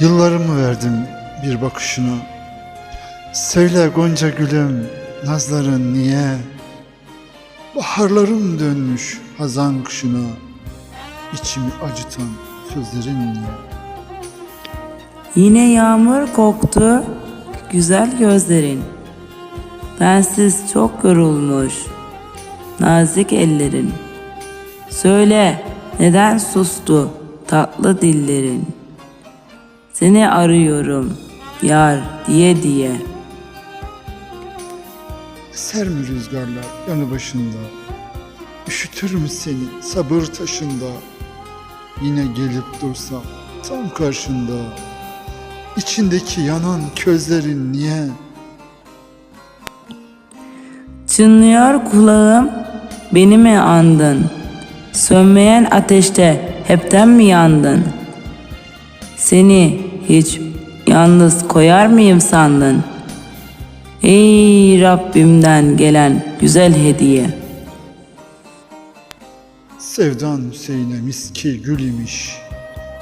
Yıllarımı verdim bir bakışına. Söyle Gonca gülüm, nazların niye? Baharlarım dönmüş hazan kışına. İçimi acıtan sözlerin niye? Yine yağmur koktu güzel gözlerin. Bensiz çok yorulmuş nazik ellerin. Söyle neden sustu tatlı dillerin. Seni arıyorum yar diye diye. Eser mi rüzgarlar yanı başında? Üşütür mü seni sabır taşında? Yine gelip dursam tam karşında. İçindeki yanan közlerin niye? Çınlıyor kulağım beni mi andın? Sönmeyen ateşte hepten mi yandın? Seni hiç yalnız koyar mıyım sandın? Ey Rabbimden gelen güzel hediye. Sevdan Hüseyin'e miski gül imiş.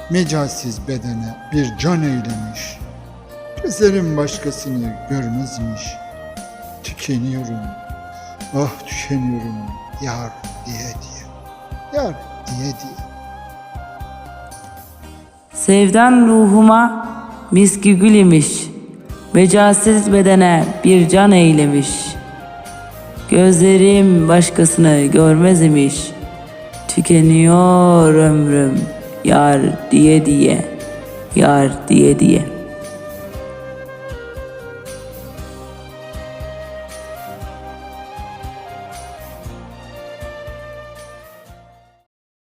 Mecalsiz bedene bir can eylemiş. Gözlerim başkasını görmezmiş. Tükeniyorum. Ah tükeniyorum. Yar diye diye. Yar diye diye. Sevdan ruhuma miski gül imiş. Mecalsiz bedene bir can eylemiş. Gözlerim başkasını görmez imiş. Tükeniyor ömrüm yar diye diye. Yar diye diye.